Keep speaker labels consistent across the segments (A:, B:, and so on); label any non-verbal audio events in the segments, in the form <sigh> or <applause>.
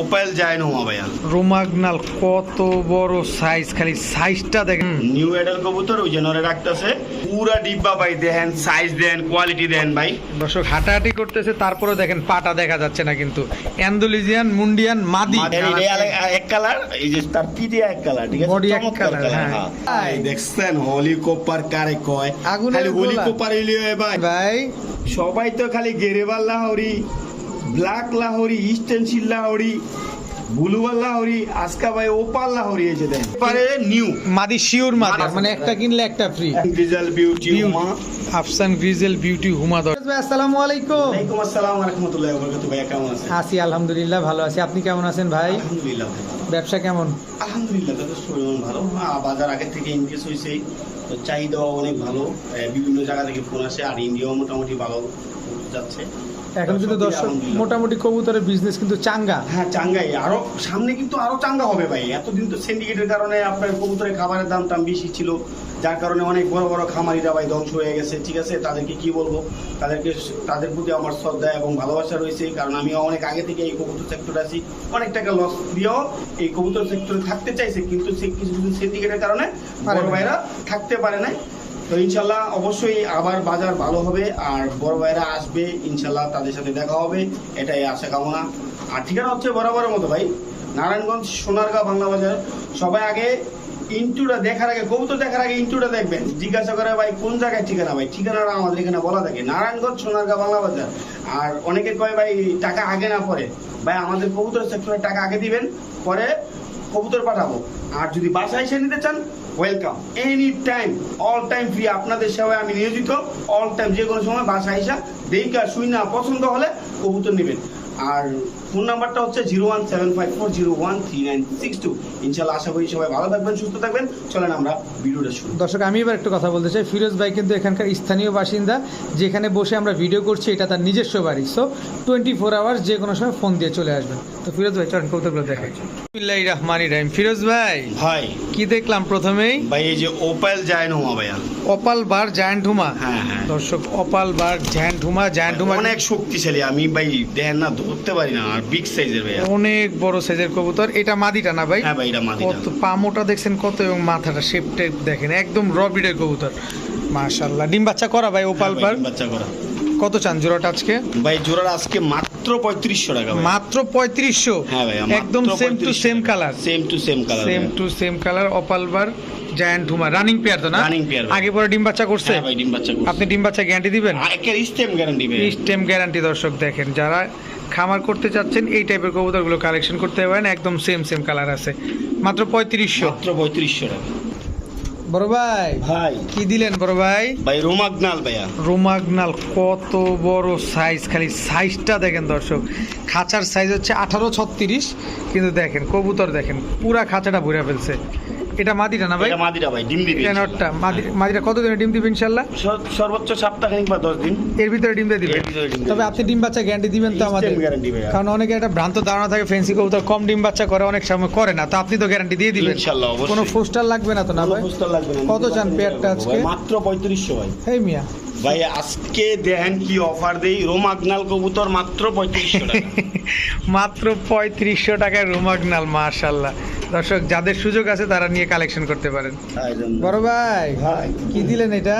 A: Opel যায় নোমা ভাইয়া।
B: রোমাগনাল কত বড় সাইজ খালি সাইজটা দেখেন।
A: নিউ এডাল কবুতর ওই জেনরে রাখতেছে পুরা ডিব্বা ভাই দেখেন সাইজ দেন কোয়ালিটি দেন ভাই।
B: দর্শক হাঁটাহাঁটি করতেছে তারপরে দেখেন পাটা দেখা যাচ্ছে না কিন্তু। অ্যান্ডোলিজিয়ান মুন্ডিয়ান মাদি।
A: এক কালার এই যে তার পিঠে এক কালার ঠিক আছে?
B: Body এক colour, হ্যাঁ।
A: হ্যাঁ। এই দেখছেন হোলি কোপার কারে কয়?
B: আগুনের
A: খালি হোলি কোপার হইলে ভাই
B: ভাই।
A: সবাই তো খালি গেরেবাল লাহরি ব্ল্যাক লাহরি স্টেনশিল লাহরি বুলুবাল লাহরি আজকা ভাই ওপাল লাহরি যে দেন। পারে নিউ।
B: মাদি শিওর মাদি। মানে একটা কিনলে একটা ফ্রি
A: ডিজেল বিউটি। উমা
B: আফসান গ্রিজেল বিউটি হুমা দর। ভাই আসসালামু আলাইকুম।
A: ওয়ালাইকুম আসসালাম ওয়া রাহমাতুল্লাহি ওয়া বারাকাতুহু। ভাইয়া কেমন আছেন?
B: আছি আলহামদুলিল্লাহ ভালো আছি। আপনি কেমন আছেন ভাই?
A: আলহামদুলিল্লাহ ভালো।
B: ব্যবসা কেমন?
A: আলহামদুলিল্লাহ যথেষ্ট পরিমাণ ভালো। বাজার আগে থেকে ইনক্রিজ হয়েছে তো চাহিদাও অনেক ভালো। বিভিন্ন জায়গা থেকে ফোন আসে। আর ইন্ডিয়াও মোটামুটি ভালো যাচ্ছে।
B: এখন কিন্তু দর্শক মোটামুটি কবুতরের বিজনেস কিন্তু চাঙ্গা।
A: হ্যাঁ চাঙ্গাই। আরও সামনে কিন্তু আরও চাঙ্গা হবে ভাই। এতদিন তো সিন্ডিকেটের কারণে আপনার কবুতরের খাবারের দাম টাম বেশি ছিল যার কারণে অনেক বড় বড় খামারিরা ভাই ধ্বংস হয়ে গেছে। ঠিক আছে তাদেরকে কি বলব? তাদেরকে তাদের প্রতি আমার শ্রদ্ধা এবং ভালোবাসা রয়েছে কারণ আমি অনেক আগে থেকে এই কবুতর সেক্টরে আছি। অনেক টাকা লস দিয়েও এই কবুতর সেক্টরে থাকতে চাইছে কিন্তু সে কিছু কিছু সিন্ডিকেটের কারণে বড় ভাইরা থাকতে পারে না তো ইনশাল্লাহ অবশ্যই আবার বাজার ভালো হবে আর বড় ভাইরা আসবে, ইনশাল্লাহ তাদের সাথে দেখা হবে, এটাই আশা কামনা। আর ঠিকানা হচ্ছে বরাবরের মতো ভাই, নারায়ণগঞ্জ সোনারগাঁও বাংলা বাজার। সবাই আগে ইন্টুটা দেখার আগে, কবুতর দেখার আগে ইন্টুটা দেখবেন। জিজ্ঞাসা করে ভাই, কোন জায়গায় ঠিকানা ভাই? ঠিকানাটা আমাদের এখানে বলা থাকে, নারায়ণগঞ্জ সোনারগাঁও বাংলা বাজার। আর অনেকে কয় ভাই, টাকা আগে না পরে? ভাই, আমাদের কবুতর সেক্টরে টাকা আগে দিবেন, পরে কবুতর পাঠাবো। আর যদি বাসায় এসে নিতে চান welcome any time all time free আপনাদের সেবায় আমি নিয়োজিত। অল টাইম যে কোনো সময় বাসা এসা, দেখা শুই না, পছন্দ হলে কবুতর নেবেন। আর ফোন নাম্বারটা হচ্ছে zero one seven five four zero one three nine six two. ইনশাল্লাহ আশা করি সবাই ভালো থাকবেন সুস্থ থাকবেন। চলেন আমরা ভিডিওটা শুরু
B: দর্শক আমি এবার একটু কথা বলতে চাই। ফিরোজ ভাই কিন্তু এখানকার স্থানীয় বাসিন্দা যেখানে বসে আমরা ভিডিও করছি এটা তার নিজস্ব বাড়ি। সো টোয়েন্টি ফোর আওয়ার্স যে কোনো সময় ফোন দিয়ে চলে আসবেন। তো ফিরোজ ভাই চলেন কৌতুকগুলো দেখাই। বিল্লাহ রহমান রাহিম। ফিরোজ ভাই
A: ভাই।
B: কি দেখলাম প্রথমেই?
A: ভাই এই যে ওপেল যায় নোমা ভাইয়া।
B: অপাল বার জায়ান্ট হুমা
A: হ্যাঁ হ্যাঁ।
B: দর্শক অপাল বার জায়ান্ট হুমা জায়ান্ট হুমা
A: অনেক শক্তিশালী। আমি ভাই দেখেন না ধরতে পারি না। বিগ সাইজের ভাইয়া।
B: অনেক বড় সাইজের কবুতর। এটা মাদিটা না ভাই?
A: হ্যাঁ ভাই এটা মাদি
B: কত পামোটা দেখছেন কত এবং মাথাটা শেপ টেপ দেখেন একদম রবিডের কবুতর। মাশাল্লাহ ডিম বাচ্চা করা ভাই ওপাল বার
A: বাচ্চা করা।
B: কত চান জোড়াটা আজকে?
A: ভাই আজকে মাত্র পঁয়ত্রিশশো টাকা
B: মাত্র পঁয়ত্রিশশো?
A: হ্যাঁ ভাই
B: একদম same to same colour
A: same to same colour
B: same to same colour giant homer running pair তো না?
A: Pair ভাই।
B: আগে পরে ডিম বাচ্চা করছে?
A: হ্যাঁ ভাই ডিম বাচ্চা করছে।
B: আপনি ডিম বাচ্চা গ্যারান্টি দিবেন?
A: একের স্টেম গ্যারান্টি ভাই
B: স্টেম গ্যারান্টি দর্শক দেখেন যারা খামার করতে চাচ্ছেন এই টাইপের কবুতরগুলো কালেকশন করতে পারেন একদম সেম সেম কালার আছে। মাত্র পঁয়ত্রিশশো।
A: মাত্র পঁয়ত্রিশশো টাকা।
B: বড় ভাই
A: ভাই।
B: কি দিলেন বড় ভাই?
A: ভাই রোমাগনাল ভাইয়া।
B: রোমাগনাল কত বড় সাইজ খালি সাইজটা দেখেন দর্শক। খাঁচার সাইজ হচ্ছে আঠারো ছত্রিশ কিন্তু দেখেন কবুতর দেখেন পুরা খাঁচাটা ভরে ফেলছে। এটা মাদিটা না ভাই?
A: এটা মাদিটা ভাই ডিম দিবে
B: এটা নটটা মাদিটা কত দিনে ডিম দিবে ইনশাআল্লাহ
A: সর- সর্বোচ্চ সপ্তাহখানিক বা দশ দিন।
B: এর ভিতরে ডিম দিয়ে দিবে? তবে আপনি ডিম বাচ্চা গ্যারান্টি দিবেন তো আমাদের।
A: Instant guarantee
B: কারণ অনেকে একটা ভ্রান্ত ধারণা থাকে ফেন্সি কবুতর কম ডিম বাচ্চা করে অনেক সময় করে না। তো আপনি তো গ্যারান্টি দিয়ে দিবেন।
A: ইনশাআল্লাহ অবশ্যই।
B: কোনো পোস্টার লাগবে না তো না ভাই?
A: পোস্টার লাগবে না।
B: কত চান পেয়ারটা আজকে?
A: মাত্র পঁয়ত্রিশশো ভাই।
B: এই মিয়া।
A: ভাই আজকে দেখেন কি অফার দেই? রোমাগনাল কবুতর মাত্র পঁয়ত্রিশশো টাকা। <laughs>
B: মাত্র পঁয়ত্রিশশো টাকায় রুমাগনাল মাশাল্লাহ দর্শক যাদের সুযোগ আছে তারা নিয়ে কালেকশন করতে পারেন। বড় ভাই কি দিলেন এটা?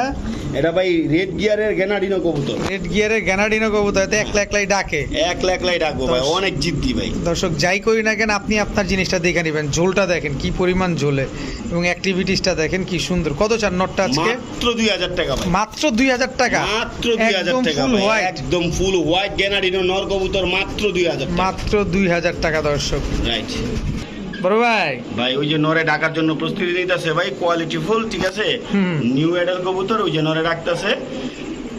A: এটা ভাই রেড গিয়ারের গেনাডিনো কবুতর।
B: রেড গিয়ারের গ্যানাডিনো কবুতর এতে একলা একলাই ডাকে।
A: এক লাখ লাই ডাকবো ভাই অনেক জিদ্দি ভাই।
B: দর্শক যাই করি না কেন আপনি আপনার জিনিসটা দেখে নেবেন। ঝোলটা দেখেন কি পরিমাণ ঝোলে। এবং অ্যাক্টিভিটিসটা দেখেন কি সুন্দর। কত চার নটটা আজকে?
A: মাত্র দুই হাজার টাকা ভাই।
B: মাত্র দুই হাজার টাকা।
A: মাত্র দুই হাজার টাকা
B: ফুল হোয়াইট
A: একদম ফুল হোয়াইট গ্যানারিনো নর কবুতর মাত্র দুই হাজার
B: মাত্র দুই হাজার টাকা দর্শক।
A: রাইট
B: বড় ভাই।
A: ভাই ওই যে নরে ডাকার জন্য প্রস্তুতি নিতেছে ভাই কোয়ালিটি ফুল ঠিক আছে? নিউ এডাল কবুতর ওই যে নরে ডাকতেছে।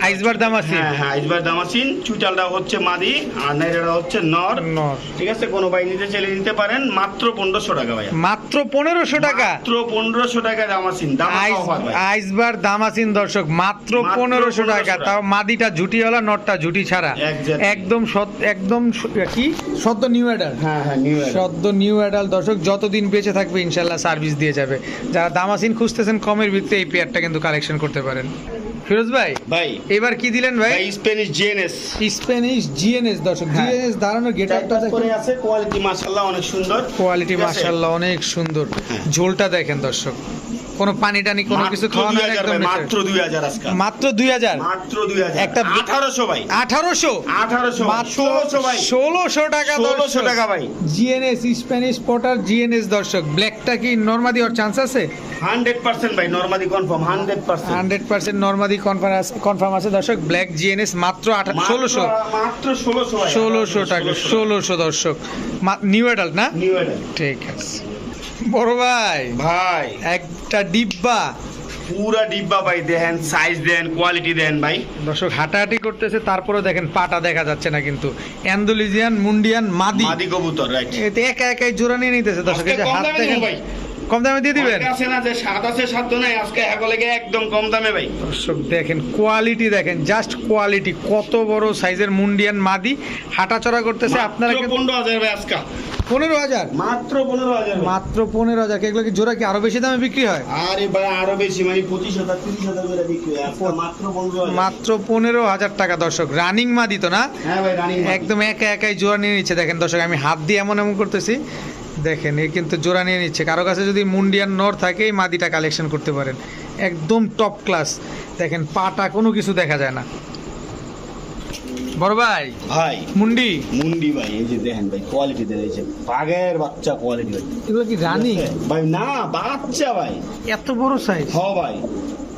B: আইসবার দাম আছে?
A: হ্যাঁ হ্যাঁ আইসবার দামাসিন চুইটালটা হচ্ছে মাদি আর নাইরাটা হচ্ছে নর।
B: নর।
A: ঠিক আছে কোনো ভাই নিতে পারেন। মাত্র পনেরোশো টাকা ভাই
B: মাত্র পনেরোশো টাকা?
A: মাত্র পনেরোশো টাকা দামাসিন দাম
B: আইস
A: অফার
B: আইসবার দাম দর্শক মাত্র পনেরোশো টাকা। তাও মাদিটা ঝুটিওয়ালা নটটা ঝুটি ছাড়া। একদম একদম কি? সদ্য নিউ অ্যাডাল
A: হ্যাঁ হ্যাঁ নিউ
B: সদ্য নিউ অ্যাডাল দর্শক যতদিন বেঁচে থাকবে ইনশাল্লাহ সার্ভিস দিয়ে যাবে। যারা দামাসিন খুঁজতেছেন কমের ভিত্তিতে এই পেয়ারটা কিন্তু কালেকশন করতে পারেন। ফিরোজ ভাই
A: ভাই।
B: এবার কি দিলেন ভাই?
A: স্প্যানিশ জিএনএস
B: স্প্যানিশ জিএনএস দর্শক
A: হ্যাঁ।
B: জিএনএস দাঁড়ানোর গেটআপটা
A: করে
B: দেখেন।
A: আছে কোয়ালিটি মাশাআল্লাহ অনেক সুন্দর।
B: কোয়ালিটি মাশাআল্লাহ অনেক সুন্দর।
A: হ্যাঁ।
B: ঝোলটা দেখেন দর্শক। কোনো পানি টানি কোনো কিছু খাওয়া না একদম
A: মাত্র 2000 আজকে।
B: মাত্র দুই হাজার?
A: মাত্র 2000
B: একটা-
A: 1800 ভাই।
B: আঠারোশো?
A: 1800
B: মাত্র
A: 1600 ভাই।
B: ষোলোশো টাকা
A: 1600 টাকা ভাই।
B: জিএনএস স্প্যানিশ পটার জিএনএস দর্শক। ব্ল্যাকটা কি নর্মাদি ওর চান্স আছে?
A: 100% ভাই নরমালি কনফার্ম 100%
B: হান্ড্রেড পার্সেন্ট নর্মাদি কনফার্ম কনফার্ম আছে দর্শক। ব্ল্যাক জিএনএস মাত্র আঠা
A: মাত্র-
B: ষোলোশো।
A: মাত্র 1600 ভাই
B: ষোলোশো টাকা
A: 1600
B: ষোলোশো দর্শক। নিউ অ্যাডাল্ট না?
A: নিউ এডেন
B: ঠিক আছে। বড় ভাই।
A: ভাই।
B: একটা ডিব্বা।
A: পুরা ডিব্বা ভাই দেখেন সাইজ দেন কোয়ালিটি দেন ভাই।
B: দর্শক হাঁটাহাঁটি করতেছে তারপরে দেখেন পাটা দেখা যাচ্ছে না কিন্তু। অ্যান্ডোলিজিয়ান মুন্ডিয়ান মাদি।
A: মাদি কবুতর রাইট
B: এতে একা একাই জোড়া নিয়ে নিতেছে দর্শক এই যে হাত দেখেন।
A: ভাই।
B: কম দামে দিয়ে দিবেন?
A: আছে না যে স্বাদ আছে সাধ্য নাই আজকে একদম কম দামে ভাই।
B: দর্শক দেখেন কোয়ালিটি দেখেন জাস্ট কোয়ালিটি কত বড় সাইজের মুন্ডিয়ান মাদি। হাঁটাচড়া করতেছে আপনারা
A: মাত্র
B: কিন্তু-
A: পনেরো হাজার ভাই আজকে।
B: পনেরো হাজার।
A: মাত্র পনেরো হাজার
B: মাত্র পনেরো হাজার। এগুলো কি জোড়া কি আরও বেশি দামে বিক্রি হয়?
A: আরে ভাই আরও বেশি মানে পঁচিশ হাজার তিরিশ হাজার করে বিক্রি হয়। মাত্র পনেরো হাজার।
B: মাত্র পনেরো হাজার টাকা দর্শক। রানিং মাদি তো না?
A: হ্যাঁ ভাই রানিং
B: একদম একা একাই জোড়া নিয়ে নিচ্ছে। দেখেন দর্শক আমি হাত দিয়ে এমন এমন করতেছি। দেখেন এ কিন্তু জোড়া নিয়ে নিচ্ছে। কারও কাছে যদি মুন্ডিয়ান নর থাকে এই মাদিটা কালেকশন করতে পারেন। একদম টপ ক্লাস দেখেন পাটা কোনো কিছু দেখা যায় না। বড় ভাই।
A: ভাই।
B: মুন্ডি।
A: মুন্ডি ভাই এই যে দেখেন ভাই কোয়ালিটি দেখেছে বাঘের বাচ্চা কোয়ালিটি ভাই।
B: এগুলো কি রানি?
A: ভাই না বাচ্চা ভাই।
B: এত বড় সাইজ
A: হ ভাই।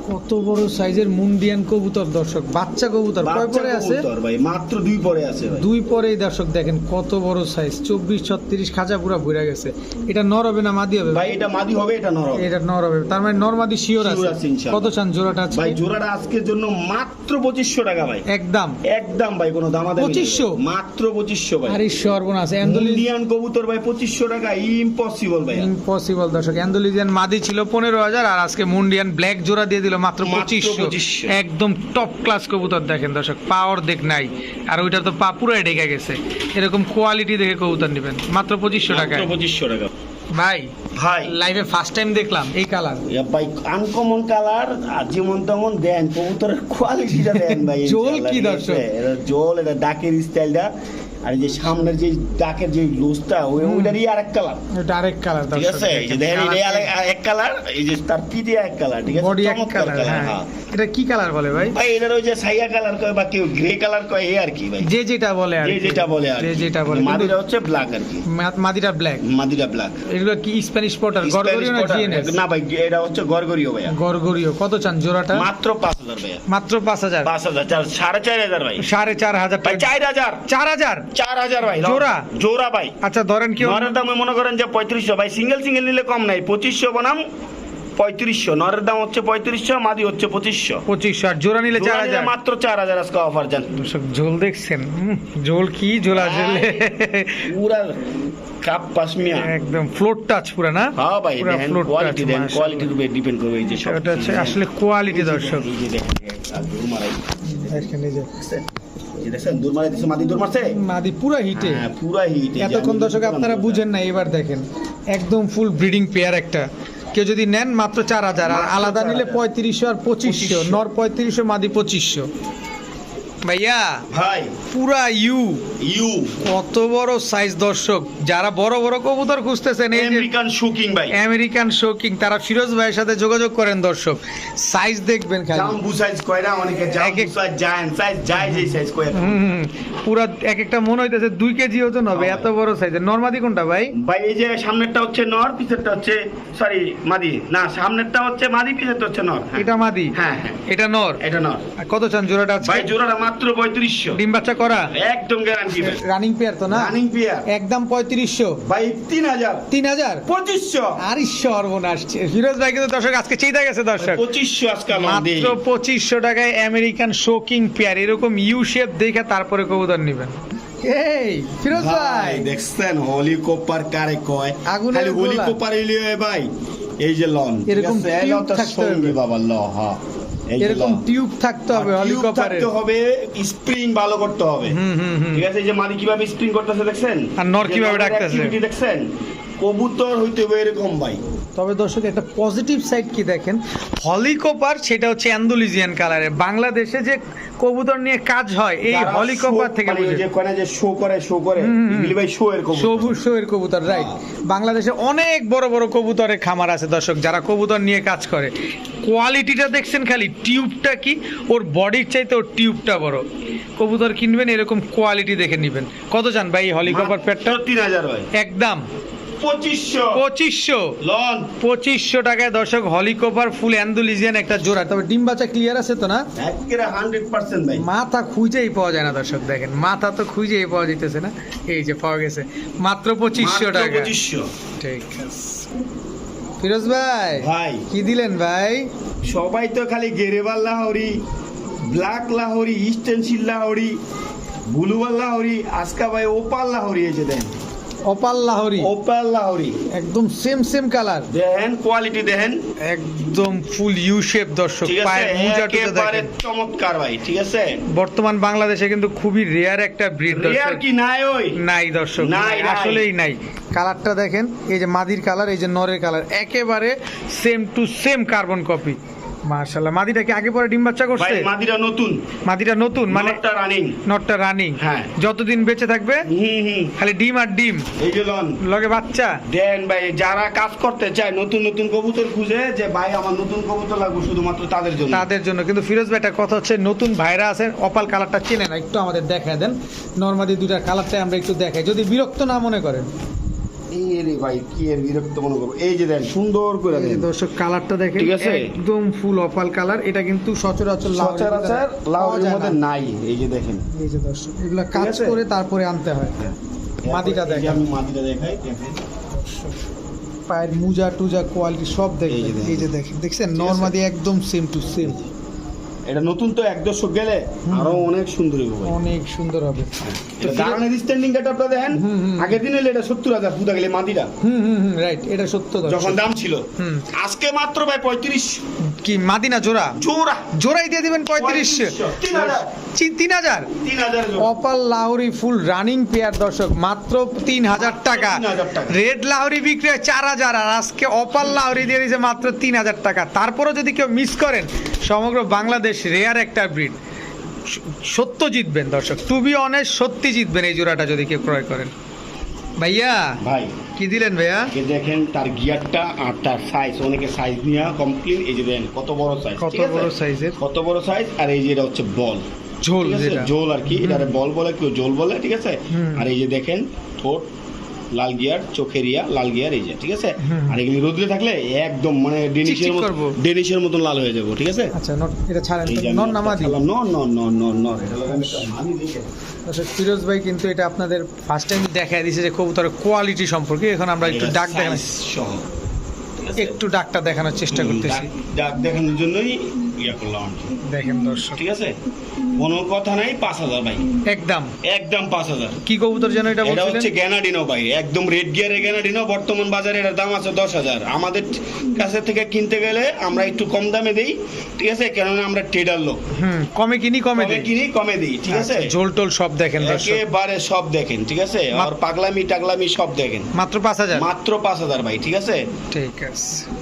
B: কত বড় সাইজের মুন্ডিয়ান কবুতর দর্শক। বাচ্চা কবুতর। কয় পরে আছে?
A: ভাই মাত্র দুই পরে আছে ভাই।
B: দুই পরেই দর্শক দেখেন কত বড় সাইজ চব্বিশ ছত্রিশ খাঁচা পুরা ভরে গেছে। এটা নর হবে না মাদি হবে?
A: ভাই এটা মাদি হবে এটা নরম
B: এটা নর হবে। তার মানে নরমাদি শিওর আছে। কত চান জোড়াটা আছে
A: ভাই জোড়াটা আজকের জন্য মাত্র পঁচিশশো টাকা ভাই।
B: একদম।
A: একদম ভাই কোনো দামা দামি
B: 2500?
A: মাত্র পঁচিশশো ভাই।
B: আরে সর্বনাশ অ্যান্ডোলিজ
A: ইন্ডিয়ান কবুতর ভাই পঁচিশশো টাকা ইম্পসিবল ভাই।
B: ইম্পসিবল দর্শক। অ্যান্ডোলিজিয়ান মাদি ছিল পনেরো হাজার আর আজকে মুন্ডিয়ান ব্ল্যাক জোড়া দিয়ে দিল মাত্র
A: মাত্র
B: পঁচিশশো। একদম টপ ক্লাস কবুতর দেখেন দর্শক পাওয়ার দেখ নাই। আর ওইটা তো পা পুরাই ঢেকে গেছে। এরকম কোয়ালিটি দেখে কবুতর নেবেন। মাত্র পঁচিশশো টাকায়।
A: মাত্র পঁচিশশো টাকা।
B: ভাই
A: ভাই।
B: লাইভে ফার্স্ট টাইম দেখলাম এই কালার
A: ভাই আনকমন কালার আর যেমন তেমন দেন কবুতরের কোয়ালিটিটা দেন ভাই <laughs>
B: জোল কি দর্শক?
A: জোল এটা ডাকের স্টাইলটা আর এই যে সামনের যে ডাকের যে লুজটা ওই। ওইটারই আরেক কালার।
B: ডাইরেক্ট কালার
A: ঠিক আছে? এই যে দেখেন এটা এক কালার এই যে তার পিঠে এক কালার ঠিক আছে? চমৎকার
B: কালার
A: কালার
B: হ্যাঁ।
A: হ্যাঁ।
B: এটা কি কালার বলে ভাই?
A: ভাই এটার ওই যে সাইয়া কালার কয় বা কেউ গ্রে কালার কয় এই আর কি ভাই।
B: যে যেটা বলে আর
A: যে যেটা বলে আর
B: যে যেটা বলে।
A: মাদিরা হচ্ছে ব্ল্যাক আর কি।
B: মা- মাদিটা ব্ল্যাক
A: মাদিরা ব্ল্যাক
B: এগুলো কি স্প্যানিশ পটার গরগরিও না জিএনএস
A: না ভাই এটা হচ্ছে গরগরিও ভাইয়া।
B: গরগরিও কত চান জোড়াটা?
A: মাত্র পাঁচ হাজার
B: মাত্র পাঁচ হাজার?
A: পাঁচ হাজার চার সাড়ে চার হাজার ভাই।
B: সাড়ে চার হাজার
A: ভাই
B: টাকা।
A: চার হাজার।
B: চার হাজার?
A: চার হাজার ভাই
B: জোড়া?
A: জোড়া ভাই।
B: আচ্ছা ধরেন কি
A: দামে মনে করেন যে পঁয়ত্রিশশো। ভাই সিঙ্গেল সিঙ্গেল নিলে কম নাই। পঁচিশশো বনাম পঁয়ত্রিশশো। নরের দাম হচ্ছে পঁয়ত্রিশশো মাদি হচ্ছে পঁচিশশো।
B: পঁচিশশো আর জোড়া নিলে চার হাজার।
A: মাত্র চার হাজার আজকে অফার যান
B: ঝোল দেখছেন? ঝোল কি ঝোল আসলে?
A: পুরা কাপ পাশমিয়া
B: একদম ফ্লোর টাচ পুরা না?
A: হ্যাঁ ভাই কোয়ালিটি দেন। কোয়ালিটির উপরে ডিপেন্ড করবে এই যে সব
B: এটা হচ্ছে আসলে কোয়ালিটি দর্শক।
A: এই যে দেখেন আর দূর মারাই।
B: দেখেন এই যে
A: দূর মারাই দিছে মাদি দূর মারছে?
B: মাদি পুরা হিটে
A: হ্যাঁ পুরা হিট
B: এতক্ষণ দর্শক আপনারা বুঝেন না এবার দেখেন। একদম ফুল ব্রিডিং পেয়ার একটা। কেউ যদি নেন মাত্র চার হাজার আর আলাদা নিলে পঁয়ত্রিশশো আর পঁচিশশো। নর পঁয়ত্রিশশো মাদি পঁচিশশো। ভাইয়া
A: ভাই
B: পুরা ইউ।
A: ইউ।
B: কত বড় সাইজ দর্শক। যারা বড় বড় কবুতর খুঁজতেছেন এই
A: আমেরিকান শুকিং ভাই।
B: আমেরিকান শোকিং তারা ফিরোজ ভাইয়ের সাথে যোগাযোগ করেন দর্শক। সাইজ দেখবেন খালি।
A: জাম্বু সাইজ কয় না অনেকে জাম্বু সাইজ জায়ান্ট সাইজ যায় যে সাইজ কয়
B: হুম, পুরা এক একটা মনে হইতেছে দুই কেজি ওজন হবে এত বড় সাইজের নরমাদি কোনটা ভাই?
A: ভাই এই যে সামনেরটা হচ্ছে নর পিছেরটা হচ্ছে সরি মাদি। না সামনেরটা হচ্ছে মাদি পিছেরটা হচ্ছে নর। হ্যাঁ।
B: এটা মাদি?
A: হ্যাঁ হ্যাঁ।
B: এটা নর?
A: এটা নর।
B: কত চান? জোড়াটা আছে
A: ভাই জোড়াটা মাত্র পঁয়ত্রিশশো।
B: ডিম বাচ্চা করা?
A: একদম গ্যারান্টি
B: রানিং পেয়ার তো না?
A: রানিং পিয়ার
B: একদম পঁয়ত্রিশশো।
A: ভাই তিন হাজার।
B: তিন হাজার?
A: পঁচিশশো।
B: সর্বনাশ। ফিরোজ ভাই কিন্তু দর্শক আজকে গেছে দর্শক।
A: পঁচিশশো আজকে
B: মাত্র পঁচিশশো টাকায় আমেরিকান শোকিং পেয়ার এরকম ইউ শেপ দেখে তারপরে কবুতর নেবেন। এই ফিরোজ ভাই
A: ভাই। দেখছেন হোলি কোপার কারে কয়? হোলি। কোপার ভাই। এই যে লন
B: এরকম।
A: বাবা ল হ্যাঁ
B: এরকম টিউব থাকতে হবে
A: আর
B: হেলিকপ্টারে
A: থাকতে হবে স্প্রিং ভালো করতে হবে। ঠিক আছে এই যে মাদি কীভাবে স্প্রিং করতেছে দেখছেন?
B: আর নর কীভাবে ডাকতেছে।
A: দেখছেন? কবুতর হইতে হবে এরকম ভাই।
B: তবে দর্শক একটা পজিটিভ সাইড কি দেখেন? হলিকপার সেটা হচ্ছে অ্যান্ডোলিজিয়ান কালারে। বাংলাদেশে যে কবুতর নিয়ে কাজ হয় এই হলিকপার থেকে
A: মানে যে কোনে যে শো করে শো করে। ভাই শো এর কবুতর।
B: সবুজ শোয়ের কবুতর রাইট বাংলাদেশে অনেক বড় বড় কবুতরের খামার আছে দর্শক যারা কবুতর নিয়ে কাজ করে। কোয়ালিটিটা দেখছেন খালি টিউবটা কি? ওর বডির চাইতে ওর টিউবটা বড়। কবুতর কিনবেন এরকম কোয়ালিটি দেখে নেবেন। কত চান ভাই হলিকপার প্যাটটা
A: তিন হাজার ভাই
B: একদম।
A: পঁচিশশো।
B: পঁচিশশো।
A: লন।
B: পঁচিশশো টাকায় দর্শক হলিকপার ফুল অ্যান্ডোলিজিয়ান একটা জোড়া। তবে ডিম বাচ্চা ক্লিয়ার আছে তো না?
A: হান্ড্রেড পার্সেন্ট ভাই।
B: মাথা খুঁজেই পাওয়া যায় না দর্শক দেখেন। মাথা তো খুঁজেই পাওয়া যেতেছে না। এই যে পাওয়া গেছে। মাত্র পঁচিশশো টাকা
A: পঁচিশশো।
B: ঠিক আছে। ফিরোজ ভাই
A: ভাই।
B: কি দিলেন ভাই?
A: সবাই তো খালি গেরেবাল লাহরি ব্ল্যাক লাহরি স্টেনসিল লাহরি বুলুবাল লাহরি আজকা ভাই ওপাল লাহরি এসে দেন
B: অপাল লাহরি।
A: ওপাল লাহরি।
B: একদম সেম সেম কালার
A: দেখেন কোয়ালিটি দেখেন।
B: একদম ফুল ইউ শেপ দর্শক পায়ের মুজা টুজা
A: একেবারে
B: দেখেন।
A: চমৎকার ভাই ঠিক আছে?
B: বর্তমান বাংলাদেশে কিন্তু খুবই রেয়ার একটা ব্রিড
A: রিয়ার
B: দর্শক।
A: কি নাই ওই?
B: নাই দর্শক
A: নাই।
B: আসলেই নাই। কালারটা দেখেন এই যে মাদির কালার এই যে নরের কালার একেবারে same to same carbon copy মার্শাল্লাহ মাদিটা কি আগে পরে ডিম বাচ্চা
A: ভাই
B: করছে
A: মাদিরা নতুন।
B: মাদিটা নতুন মানে
A: মানেটা রানিং
B: নটটা রানিং
A: হ্যাঁ।
B: যতদিন বেঁচে থাকবে
A: হুম হুম।
B: খালি ডিম আর ডিম।
A: এই যে লন।
B: লগে বাচ্চা।
A: দেন ভাই যারা কাজ করতে চায় নতুন নতুন কবুতর খুঁজে যে ভাই আমার নতুন কবুতর লাগবে শুধুমাত্র তাদের জন্য।
B: তাদের জন্য। কিন্তু ফিরোজ ভাই একটা কথা হচ্ছে নতুন ভাইরা আছে অপাল কালারটা চেনে না একটু আমাদের দেখায় দেন। নর্মালি দুটার কালারটাই আমরা একটু দেখাই। যদি বিরক্ত না মনে করেন।
A: এই রে ভাই কি এর বিরক্ত মনে করব? এই যে দেন সুন্দর করে দেন।
B: দর্শক কালারটা দেখেন
A: ঠিক আছে?
B: একদম ফুল অপাল কালার এটা কিন্তু সচরাচর
A: সচরাচর লাউয়ের মধ্যে নাই এই যে দেখেন।
B: এই যে দর্শক এগুলা কাজ করে তারপরে আনতে হয়। দেখেন।
A: আমি দেখাই দেখেন।
B: পায়ের মুজা টুজা কোয়ালিটি সব
A: দেখেন।
B: এই যে দেখেন দেখছেন? নর্মালি একদম সেম টু সেম
A: এটা নতুন তো এক দশক গেলে আরও অনেক সুন্দর হবে।
B: অনেক সুন্দর হবে।
A: দারুণ স্ট্যান্ডিং গেট আপনারা দেখেন। আগের দিন এলে এটা সত্তর হাজার পুতা গেলে মাদিরা
B: হুম হুম রাইট এটা সত্য দর্শক।
A: যখন দাম ছিল। আজকে মাত্র ভাই পঁয়ত্রিশ।
B: কি মাদিনা জোড়া?
A: জোড়া।
B: জোড়াই দিয়ে দিবেন পঁয়ত্রিশ।
A: তিন হাজার।
B: Opal Lahori full running pair দর্শক মাত্র তিন হাজার টাকা।
A: 3,000 টাকা।
B: রেড লাহরি বিক্রি হয় চার হাজার আর আজকে অপাল লাহরি দিয়ে দিয়েছে মাত্র তিন হাজার টাকা। তারপরেও যদি কেউ মিস করেন সমগ্র বাংলাদেশ রেয়ার একটা ব্রিড সত্য জিতবেন দর্শক। টু বি অনেস্ট সত্যি জিতবেন এই জোড়াটা যদি কেউ ক্রয় করেন। ভাইয়া
A: ভাই।
B: কি দিলেন ভাইয়া?
A: কে দেখেন তার গিয়ারটা আর তার সাইজ অনেকে সাইজ নিয়ে কমপ্লিট এই যে দেন কত বড় সাইজ
B: কত বড় সাইজের
A: কত বড় সাইজ আর এই যে এটা হচ্ছে বল।
B: ঝোল
A: জোল আর কি এটা বল বলে কেউ জোল বলে ঠিক আছে? আর এই যে দেখেন ঠোঁট লাল গিয়ার চোখের ইয়া লাল গিয়ার এই যে ঠিক আছে? আর এগুলি রোদ্রে থাকলে একদম মানে ডেনিশের মতো ডেনিশের মতন লাল হয়ে যাব ঠিক আছে?
B: আচ্ছা নট এটা ছাড়েন নন
A: নর নর এটা হলো আমি আমি দেখে
B: আচ্ছা ফিরোজ ভাই কিন্তু এটা আপনাদের ফার্স্ট টাইম দেখায় দিয়েছে যে কবুতরের কোয়ালিটি সম্পর্কে। এখন আমরা একটু ডাক
A: আছে?
B: একটু ডাকটা দেখানোর চেষ্টা করতেছি।
A: ডাক দেখানোর জন্যই ইয়া করলাম
B: দেখেন দর্শক।
A: ঠিক আছে? কোনো কথা নাই পাঁচ হাজার ভাই।
B: একদম।
A: একদম পাঁচ হাজার।
B: কি কবুতর যেন এটা
A: এটা হচ্ছে গ্যানাডিনো ভাই একদম রেড গিয়ারের গ্যানাডিনো বর্তমান বাজারে এটার দাম আছে দশ হাজার। আমাদের কাছে থেকে কিনতে গেলে আমরা একটু কম দামে দিই ঠিক আছে? কেননা আমরা ট্রেডার লোক।
B: হুম কমে কিনি কমে দেই।
A: কিনি কমে দিই ঠিক আছে?
B: আচ্ছা, ঝোল টোল সব দেখেন
A: একেবারে সব দেখেন ঠিক আছে? আর পাগলামি টাগলামি সব দেখেন।
B: মাত্র পাঁচ হাজার?
A: মাত্র পাঁচ হাজার ভাই ঠিক আছে?
B: ঠিক আছে।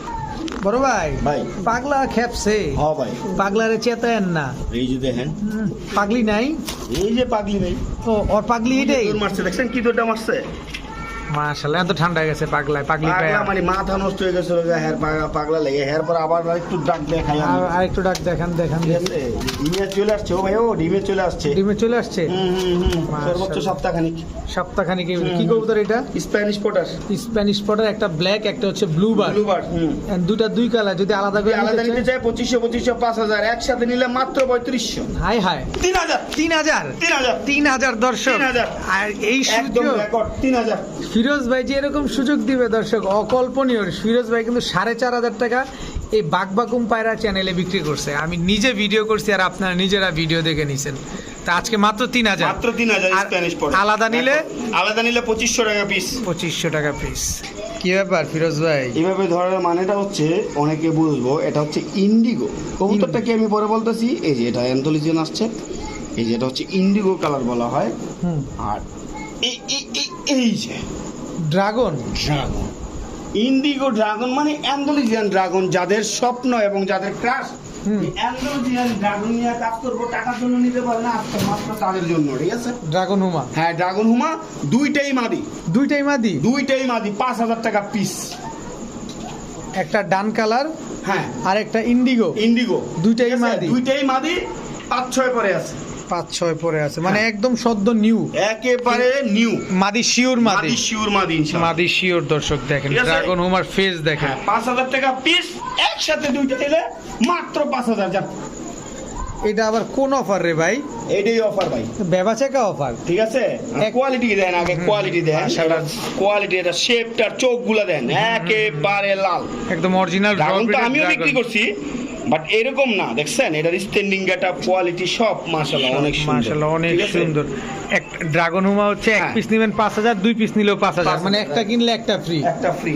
B: বড় ভাই
A: ভাই।
B: পাগলা খেপছে।
A: হ ভাই।
B: পাগলারে চেতেন না।
A: এই যে দেখেন।
B: পাগলি নাই?
A: এই যে পাগলি নাই
B: ও ওর পাগলি এটাই?
A: মারছে দেখছেন কি দৌড়টা মারছে?
B: মাশাআল্লাহ এত ঠান্ডা হয়ে গেছে পাগলায় পাগলি
A: পাগলা মানে মাথা নষ্ট হয়ে গেছিল যে হের পা- পাগলা লেগে হের পর আবার একটু ডাক দেখাই।
B: আর একটু ডাক দেখান দেখান।
A: ডিমে চলে আসছে ও ভাই ও ডিমে চলে আসছে।
B: ডিমে চলে আসছে।
A: সর্বোচ্চ সপ্তাহখানিক।
B: সপ্তাহখানিক কি কবুতর এটা?
A: স্প্যানিশ পোটার
B: স্প্যানিশ পটার একটা ব্ল্যাক একটা হচ্ছে ব্লু বার
A: ব্লুবার হুম।
B: দুটা দুই কালার যদি আলাদা করে
A: আলাদা
B: নিতে চাই
A: চাই পঁচিশশো পঁচিশশো পাঁচ হাজার একসাথে নিলে মাত্র পঁয়ত্রিশশো।
B: হাই হাই।
A: তিন হাজার।
B: তিন হাজার?
A: তিন হাজার।
B: তিন হাজার দর্শক।
A: তিন হাজার।
B: আর এই সুযোগ
A: রেকর্ড তিন হাজার।
B: ফিরোজ ভাই যে এরকম সুযোগ দিবে দর্শক অকল্পনীয়। ফিরোজ ভাই কিন্তু সাড়ে চার হাজার টাকা এই বাগবাকুম পায়রা চ্যানেলে বিক্রি করছে। আমি নিজে ভিডিও করছি আর আপনারা নিজেরা ভিডিও দেখে নিছেন। তা আজকে মাত্র তিন হাজার।
A: মাত্র তিন হাজার স্প্যানিশ
B: আলাদা নিলে?
A: আলাদা নিলে পঁচিশশো টাকা পিস
B: পঁচিশশো টাকা পিস কি ব্যাপার ফিরোজ ভাই?
A: এইভাবে ধরার মানেটা হচ্ছে অনেকে বুঝব এটা হচ্ছে ইন্ডিগো কবুতরটাকে আমি পরে বলতেছি এই যে এটা অ্যান্থোলিজিয়ান আসছে এই যে এটা হচ্ছে ইন্ডিগো কালার বলা হয়।
B: হুম।
A: আর এই এই যে
B: ড্রাগন।
A: ড্রাগন। ইন্ডিগো ড্রাগন মানে অ্যান্ডোলিজিয়ান ড্রাগন যাদের স্বপ্ন এবং যাদের ক্রাশ। অ্যান্ডোলিজিয়ান ড্রাগন নিয়ে কাজ করব টাকার জন্য নিতে পারে না আজকে মাত্র তাদের জন্য ঠিক আছে?
B: ড্রাগন হুমা।
A: হ্যাঁ ড্রাগন হুমা দুইটাই মাদি।
B: দুইটাই মাদি?
A: দুইটাই মাদি পাঁচ হাজার টাকা পিস
B: একটা ডান কালার
A: হ্যাঁ।
B: আর একটা ইন্ডিগো।
A: ইন্ডিগো।
B: দুইটাই? মাদি।
A: দুইটাই মাদি পাঁচ ছয় পরে আছে।
B: পাঁচ ছয় পরে আছে। মানে। একদম সদ্য নিউ
A: একেবারে নিউ
B: মাদি শিওর মাদি।
A: শিউর মাদি
B: মাদি শিওর দর্শক দেখেন ড্রাগন হুমার ফেস দেখেন।
A: হ্যাঁ পাঁচ হাজার টাকা পিস একসাথে দুইটা নিলে মাত্র পাঁচ হাজার।
B: এটা আবার কোন অফার রে ভাই?
A: এটাই অফার ভাই।
B: বেবা চেকা অফার
A: ঠিক আছে? কোয়ালিটি দেন আগে কোয়ালিটি দেন।
B: মাশাআল্লাহ।
A: কোয়ালিটি এটা শেপটার চোখগুলো দেন। একেবারে লাল।
B: একদম অরিজিনাল
A: আমিও বিক্রি করছি। বাট এরকম না দেখছেন? এটা স্ট্যান্ডিং গেটা কোয়ালিটি সব মাশাআল্লাহ অনেক সুন্দর।
B: মাশাআল্লাহ অনেক সুন্দর। এক ড্রাগন হুমা হচ্ছে এক
A: হ্যাঁ।
B: পিস নেবেন পাঁচ হাজার দুই পিস নিলেও পাঁচ হাজার।
A: 5,000
B: মানে একটা কিনলে একটা ফ্রি
A: একটা ফ্রি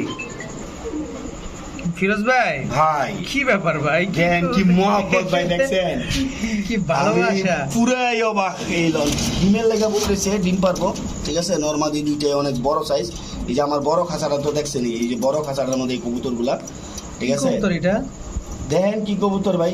B: ফিরোজ ভাই
A: ভাই।
B: কি ব্যাপার ভাই?
A: দেন কি মহব্বত ভাই দেখছেন?
B: কি ভালোবাসা।
A: পুরাই অবাক এই লন ডিমের লেগে বলতেছে ডিম পারব ঠিক আছে? নর্মালি দুইটাই অনেক বড় সাইজ এই যে আমার বড় খাঁচাটা তো দেখছেন এই যে বড় খাঁচাটার মধ্যে এই কবুতরগুলা ঠিক আছে?
B: কবুতর এটা?
A: দেখেন কি কবুতর ভাই?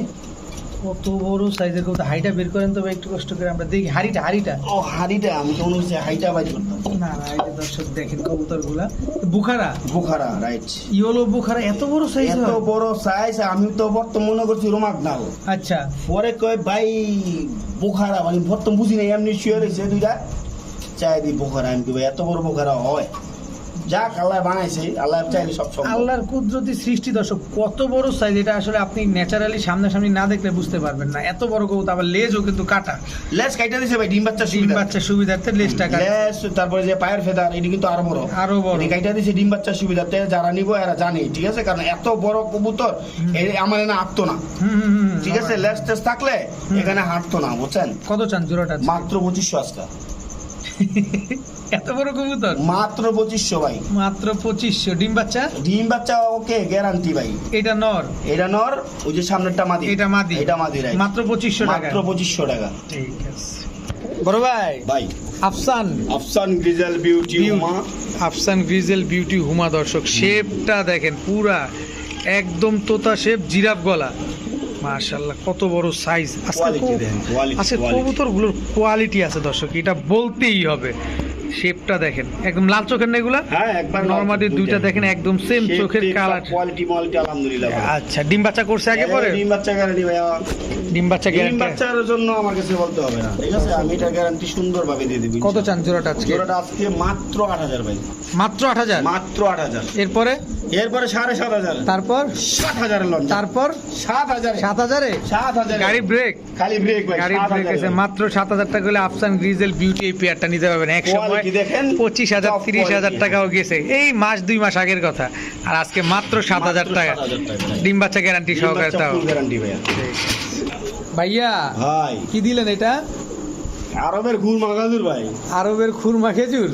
B: কত বড় সাইজের কবুতর? হাইটা বের করেন তো ভাই একটু কষ্ট করে আমরা দেখি। হাড়িটা হাড়িটা।
A: ও হাড়িটা আমি তো মনে হচ্ছে হাইটা বাইর করতাম।
B: না না এই যে দর্শক দেখেন কবুতরগুলা Bukhara?
A: Bukhara right
B: yellow Bukhara এত বড় সাইজ
A: এত বড় সাইজ আমি তো বর্তমান মনে করছি রোমাক নাল
B: আচ্ছা।
A: পরে কয় ভাই বুখারা মানে বর্তমান বুঝি নাই এমনি শুয়ে রয়েছে দুইটা? চাই দি বুখারা আমি কি ভাই এত বড় বুখারা হয়। যাক আল্লাহ বানাইছে আল্লাহ চাইলে সব সম্ভব।
B: আল্লাহর কুদরতি সৃষ্টি দর্শক কত বড় সাইজ এটা আসলে আপনি ন্যাচারালি সামনাসামনি না দেখলে বুঝতে পারবেন না। এত বড় কবুতর আবার লেজও কিন্তু কাটা।
A: লেস কাইটা দিছে ভাই ডিম বাচ্চা
B: ডিম
A: সুবিধা
B: বাচ্চা সুবিধার্থে লেজটা কাটা।
A: লেস তারপরে যে পায়ের ফেদার এটি কিন্তু আরও বড়।
B: আরও বড়।
A: কাইটা দিছে ডিম বাচ্চা সুবিধাতে যারা নিব এরা জানে ঠিক আছে? কারণ এত বড় কবুতর আমার না হাঁটতো না। ঠিক আছে? লেস টেস থাকলে এখানে হাঁটতো না বুঝছেন?
B: কত চান? জোড়াটা
A: মাত্র পঁচিশশো আজকা। <laughs>
B: এত বড় কবুতর?
A: মাত্র পঁচিশশো ভাই।
B: মাত্র পঁচিশশো। ডিম বাচ্চা?
A: ডিম বাচ্চা ওকে গ্যারান্টি ভাই।
B: এটা নর?
A: এটা নর ওই যে সামনেরটা মাদি।
B: এটা মাদি।
A: এটা মাদি রাইট
B: মাত্র পঁচিশশো টাকা।
A: মাত্র পঁচিশশো টাকা।
B: ঠিক আছে। বড় ভাই
A: ভাই।
B: আফসান।
A: আফসান গ্রিজেল বিউটি। উমা
B: আফসান গ্রিজেল বিউটি হুমা দর্শক। শেপটা দেখেন পুরা একদম তোতা শেপ জিরাফ গলা। মাশাল্লাহ কত বড় সাইজ আজকে কবুতরগুলোর কোয়ালিটি আছে দর্শক। এটা বলতেই হবে। শেপটা দেখেন। একদম লাল চোখের না এগুলা?
A: হ্যাঁ একবার
B: নর্মালি দুইটা দেখেন একদম সেম চোখের কালার
A: কোয়ালিটি কোয়ালিটি আলহামদুলিল্লাহ
B: আচ্ছা ডিম বাচ্চা করছে আগে পরে?
A: ডিম বাচ্চা গ্যারান্টি ভাই
B: ডিম বাচ্চা
A: ডিম বাচ্চার জন্য আমার কাছে বলতে হবে না ঠিক আছে? আমি এটা গ্যারান্টি সুন্দরভাবে দিয়ে দেবো
B: কত চান জোড়াটা আজকে?
A: জোড়াটা আজকে মাত্র আট হাজার ভাই।
B: মাত্র আট হাজার?
A: মাত্র আট হাজার।
B: এরপরে?
A: এরপরে সাড়ে সাত হাজার।
B: তারপর?
A: সাত হাজার
B: তারপর?
A: সাত হাজার।
B: সাত হাজারে?
A: সাত হাজার।
B: গাড়ি ব্রেক
A: খালি ব্রেক ভাই
B: গাড়ি ব্রেক আছে মাত্র সাত হাজার টাকা হলে আফসান গ্রিজেল বিউটি এই পেয়ারটা নিতে পারবেন এক সময়
A: দেখেন?
B: পঁচিশ হাজার তিরিশ হাজার টাকাও গেছে। এই মাস দুই মাস আগের কথা। আর আজকে মাত্র সাত হাজার টাকা। ডিম বাচ্চা গ্যারান্টি সহকারে তাও।
A: ভাইয়া।
B: ভাইয়া কি দিলেন এটা?
A: আরবের খুরমা খেজুর ভাই।
B: আরবের খুরমা খেজুর?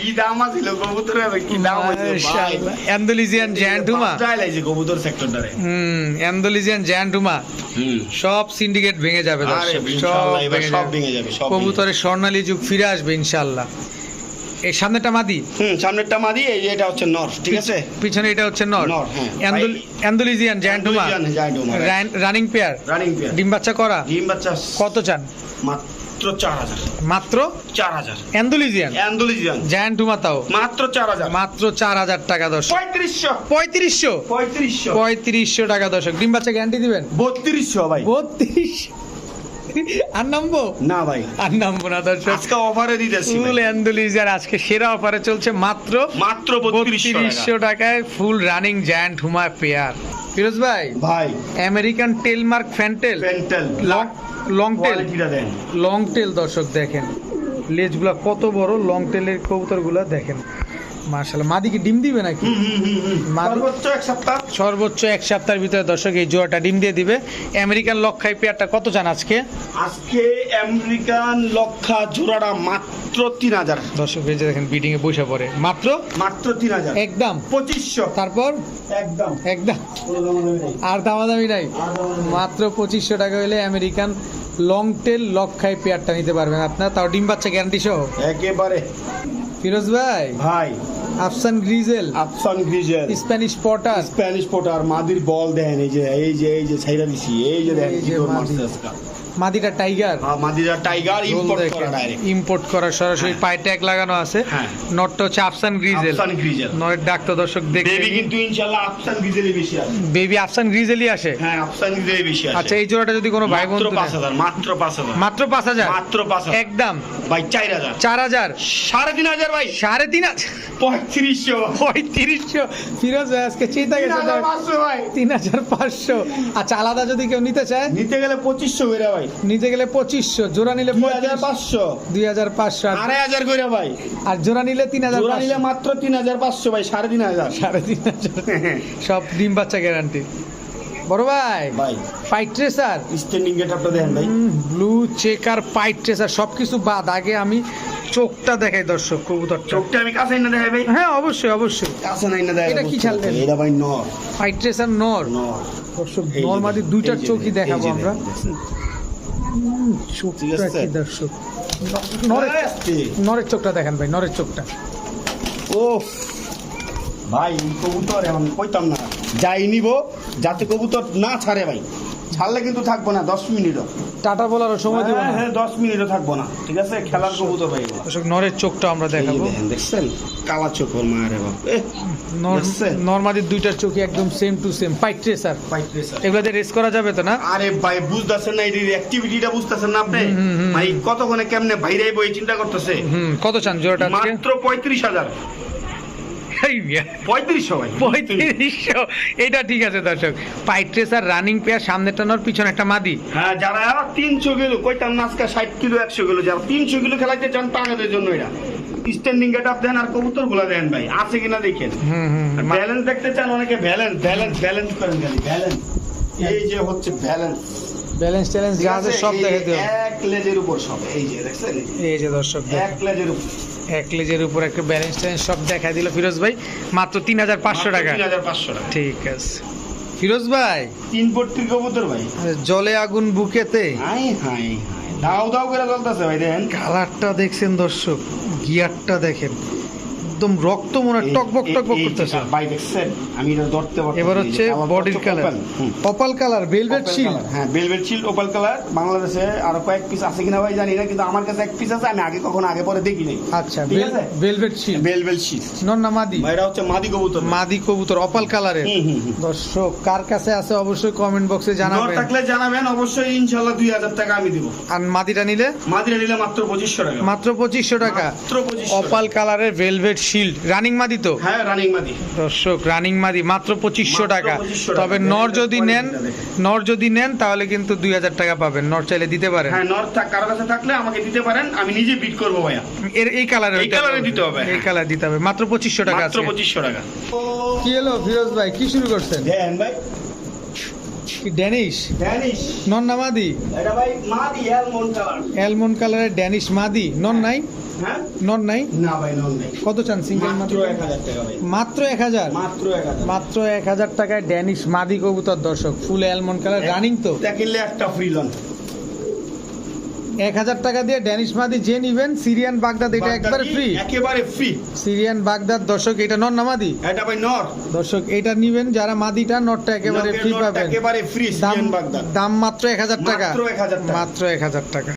A: কি দাম আছিল কবুতর কি দাম
B: অ্যান্ডোলিজিয়ান জায়ান্টুমা
A: কবুতর সেক্টরটারে।
B: হুম অ্যান্ডোলিজিয়ান জ্যান্টুমা সব সিন্ডিকেট ভেঙে যাবে সব ভেঙে যাবে। কবুতরের স্বর্ণালী যুগ ফিরে আসবে ইনশাল্লাহ এই সামনেটা মাদি?
A: হুম সামনেরটা মাদি এই এটা হচ্ছে নর ঠিক আছে?
B: পিছনে এটা হচ্ছে নর।
A: নর, হ্যাঁ।
B: Andalusian
A: Andalusian
B: running pair.
A: Running pair.
B: ডিম বাচ্চা করা?
A: ডিম বাচ্চা
B: কত চান?
A: মাত্র চার হাজার।
B: মাত্র?
A: চার হাজার।
B: অ্যান্ডোলিজিয়ান
A: অ্যান্ডোলিজিয়ান
B: জায়ান্টুমা তাও?
A: মাত্র চার হাজার।
B: মাত্র চার হাজার টাকা দর্শক।
A: পঁয়ত্রিশশো।
B: পঁয়ত্রিশশো?
A: পঁয়ত্রিশশো।
B: পঁয়ত্রিশশো টাকা দর্শক। ডিম বাচ্চা গ্যারান্টি দিবেন?
A: বত্রিশশো ভাই।
B: বত্রিশ আর নামবো?
A: না ভাই।
B: আর নামবো না দর্শক।
A: আজকে অফারে দিতেছি।
B: ফুল অ্যান্ডোলিজার আজকে সেরা অফারে চলছে মাত্র
A: মাত্র বত্রিশশো
B: টাকায় full running giant homer pair. Firoz ভাই
A: ভাই।
B: আমেরিকান টেলমার্ক ফ্যান্টেল।
A: পেন্টেল
B: লং টেল লং টেল দর্শক দেখেন। লেজগুলা কত বড় লং টেলের কবুতরগুলা দেখেন। মার্শাল্লাহ মাদিকে ডিম দিবে নাকি। মাদি-
A: সর্বোচ্চ এক সপ্তাহ।
B: সর্বোচ্চ এক সপ্তাহের ভিতরে দর্শক এই জোয়াটা ডিম দিয়ে দিবে। আমেরিকান লক্ষাই পেয়ারটা কত চান আজকে?
A: আজকে আমেরিকান লক্ষা জোড়াটা মাত্র তিন হাজার।
B: দর্শক এই যে দেখেন বিডিং এ বসে পড়ে। মাত্র?
A: মাত্র তিন হাজার।
B: একদম।
A: পঁচিশশো।
B: তারপর?
A: একদম।
B: একদম। আর দামাদামি নাই। মাত্র পঁচিশশো টাকা হলে আমেরিকান লং টেল লক্ষাই পেয়ারটা নিতে পারবেন আপনার। তাও ডিম বাচ্চা গ্যারান্টি সহ?
A: একেবারে।
B: ফিরোজ ভাই।
A: ভাই।
B: আফসান grizzle.
A: আফসান grizzle.
B: Spanish pouter.
A: Spanish pouter মাদির বল দেন এই যে এই যে এই যে ছাইরা দিছি এই যে দেখেন কি মারছে আজকে।
B: মাদিটা টাইগার।
A: হ্যাঁ, মাদিরা টাইগার ইম্পোর্ট করা ডাইরেক্ট
B: ইম্পোর্ট করা সরাসরি
A: হ্যাঁ।
B: পায়ে ট্যাগ লাগানো আছে। নটটা হচ্ছে আফসান গ্রিজেল
A: আফসান গ্রিজেল
B: নয়ের দর্শক দেখবে।
A: বেবি কিন্তু ইনশাআল্লাহ আফসান গ্রিজেলই বেশি আছে।
B: বেবি আফসান গ্রিজেলই আসে।
A: হ্যাঁ আফসান গ্রিজেলই বেশি আছে
B: আচ্ছা এই জোড়াটা যদি কোনো ভাই বন্ধু
A: মাত্র পাঁচ হাজার।
B: মাত্র পাঁচ হাজার?
A: মাত্র পাঁচ হাজার।
B: একদম।
A: ভাই চার হাজার।
B: চার হাজার।
A: সাড়ে তিন হাজার ভাই।
B: সাড়ে তিন হাজার।
A: পঁয়ত্রিশশো।
B: পঁয়ত্রিশশো। ফিরোজ ভাই আজকে চিন্তা
A: তিন
B: গেছে
A: হাজার পাঁচশো ভাই।
B: তিন হাজার পাঁচশো। আচ্ছা আলাদা যদি কেউ নিতে চায়?
A: নিতে গেলে পঁচিশশো করে ভাই।
B: নিতে গেলে পঁচিশশো জোড়া নিলে
A: দুই হাজার পাঁচশো।
B: দুই হাজার পাঁচশো।
A: আড়াই হাজার করে ভাই।
B: আর জোড়া নিলে তিন হাজার
A: জোড়া নিলে মাত্র তিন হাজার পাঁচশো ভাই সাড়ে তিন হাজার।
B: সাড়ে তিন হাজার। সব ডিম বাচ্চা গ্যারান্টি বড় ভাই
A: ভাই।
B: পাইট ট্রেসার
A: স্ট্যান্ডিং গেট আপটা দেখেন ভাই।
B: ব্লু চেকার পাইট ট্রেসার সবকিছু বাদ। আগে আমি চোখটা দেখাই দর্শক কবুতরটা।
A: চোখটা আমি কাছে না দেখাই ভাই।
B: হ্যাঁ অবশ্যই অবশ্যই।
A: কাছে নাই না দেখাই
B: এটা কি
A: এটা ভাই নর।
B: পাইট ট্রেসার নর।
A: নর।
B: দর্শক দুইটার চোখই দেখাবো আমরা। দর্শক। নরের চোখটা দেখেন ভাই নরের চোখটা।
A: ও ভাই কবুতর এখন কইতাম না। যাই নিব যাতে কবুতর না ছাড়ে ভাই। ছাড়লে কিন্তু থাকব না দশ মিনিটও।
B: টাটা বলারও সময় দেবো
A: হ্যাঁ হ্যাঁ দশ মিনিটও থাকব না ঠিক আছে? খেলার কবুতর ভাই।
B: দর্শক নরের চোখটা আমরা দেখাবো।
A: দেখছেন? কালা চোখ ওর মায়ের বাপ এ
B: নর্মালি দুইটার চোখই একদম সেম টু সেম পাইট ট্রেসার
A: পাইট রেসার।
B: এগুলাতে রেস করা যাবে তো না?
A: আরে ভাই বুঝতেছেন না এই অ্যাক্টিভিটিটা বুঝতেছেন না আপনি। মানে কতক্ষণে কেমনে বাইরে বই চিন্তা করতেছে?
B: হুম কত চান জোড়াটা আজকে?
A: মাত্র পঁয়ত্রিশ হাজার।
B: এই মিয়া,
A: পঁয়ত্রিশশো ভাই।
B: পঁয়ত্রিশশো। এটা ঠিক আছে দর্শক। পাইট ট্রেসার রানিং পেয়ার সামনেটা নর পিছনে একটা মাদি।
A: হ্যাঁ যারা তিনশো কিলো কইতাম না আজকে ষাট কিলো একশো কিলো যারা তিনশো কিলো খেলাইতে চান তাদের জন্য এটা। স্ট্যান্ডিং গেট আপ দেন আর কবুতরগুলা দেন ভাই আছে কিনা দেখেন।
B: হুম হুম
A: ব্যালেন্স দেখতে চান অনেকে ব্যালেন্স ব্যালেন্স ব্যালেন্স করেন খালি ব্যালেন্স এই যে হচ্ছে ব্যালেন্স
B: ব্যালেন্স ট্যালেন্স যা আছে? সব দেখাতে হবে।
A: এক লেজের উপর সব এই যে দেখছেন?
B: এই যে দর্শক
A: এক লেজের উপর।
B: এক লেজের উপর একটা ব্যালেন্স ট্যালেন্স সব দেখা দিল ফিরোজ ভাই। মাত্র তিন হাজার পাঁচশো টাকা।
A: তিন হাজার পাঁচশো টাকা।
B: ঠিক আছে। ফিরোজ ভাই?
A: তিন পট্টির কবুতর ভাই।
B: জলে আগুন বুকেতে।
A: হাই হাই দাও দাও করে চলতেছে ভাই দেখেন
B: কালারটা দেখছেন দর্শক গিয়ারটা দেখেন। একদম রক্ত মনে টকবক টকবক করতেছে।
A: ভাই দেখছেন আমি এটা ধরতে পারছি
B: এবার হচ্ছে বডির কালার কপাল কালার ভেলভেট শিল
A: হ্যাঁ বেলভেট শিল্ড ওপাল কালার বাংলাদেশে আরও কয়েক পিস আছে কিনা ভাই জানি না কিন্তু আমার কাছে এক পিস আছে আমি আগে কখনো আগে পরে দেখি নাই।
B: আচ্ছা
A: ঠিক আছে?
B: ভেলভেট শিল
A: শিল্ড
B: নন্না মাদি।
A: এটা হচ্ছে মাদি কবুতর।
B: মাদি কবুতর অপাল কালারের। দর্শক কার কাছে আছে অবশ্যই কমেন্ট বক্সে জানাবেন।
A: থাকলে জানাবেন অবশ্যই দুই হাজার টাকা আমি দিব।
B: আর মাদিটা নিলে?
A: মাদিটা নিলে মাত্র পঁচিশশো টাকা।
B: মাত্র পঁচিশশো টাকা।
A: মাত্র পঁচিশশো
B: অপাল কালারের ভেলভেট শিল্ড রানিং মাদি তো?
A: হ্যাঁ রানিং মাদি
B: দর্শক রানিং মাদি মাত্র পঁচিশশো টাকা। তবে নর যদি নেন নর যদি নেন তাহলে কিন্তু দুই হাজার টাকা পাবেন। নর চাইলে দিতে পারেন।
A: হ্যাঁ নর কারও কাছে থাকলে আমাকে দিতে পারেন। আমি নিজে বিট করব ভাইয়া।
B: এর এই কালারে
A: এই colour দিতে হবে,
B: এই
A: হ্যাঁ।
B: কালার দিতে হবে। মাত্র পঁচিশশো টাকা
A: মাত্র
B: আছে।
A: পঁচিশশো টাকা।
B: কি হলো ফিরোজ ভাই? কি শুরু করছেন?
A: দেন ভাই।
B: ড্যানিশ
A: ড্যানিশ
B: নন না মাদি?
A: এটা ভাই মাদি অ্যালমন্ড কালার
B: অ্যালমন্ড কালারের ড্যানিশ মাদি। নন নাই?
A: হ্যাঁ?
B: নন নাই?
A: না ভাই নন ভাই
B: কত চান সিঙ্গেল
A: মাত্র
B: মাদি
A: এক হাজার টাকা ভাই।
B: মাত্র এক হাজার?
A: মাত্র এক হাজার।
B: মাত্র এক হাজার টাকায় ড্যানিশ মাদি কবুতর দর্শক। ফুল অ্যালমন্ড কালার রানিং তো?
A: এটা কিনলে একটা ফ্রি লন
B: এক হাজার টাকা দিয়ে ড্যানিশ মাদি যে নিবেন সিরিয়ান বাগদাদ এটা একবারে ফ্রি
A: একেবারে ফ্রি
B: সিরিয়ান বাগদাদ দর্শক এটা নন না মাদি?
A: এটা ভাই নর
B: দর্শক এটা নিবেন যারা মাদিটা নটটা একেবারে ফ্রি পাবেন।
A: একেবারে ফ্রি
B: দাম
A: সিরিয়ান বাগদাদ
B: দাম মাত্র এক হাজার টাকা।
A: মাত্র 1000 টাকা।
B: মাত্র এক হাজার টাকা।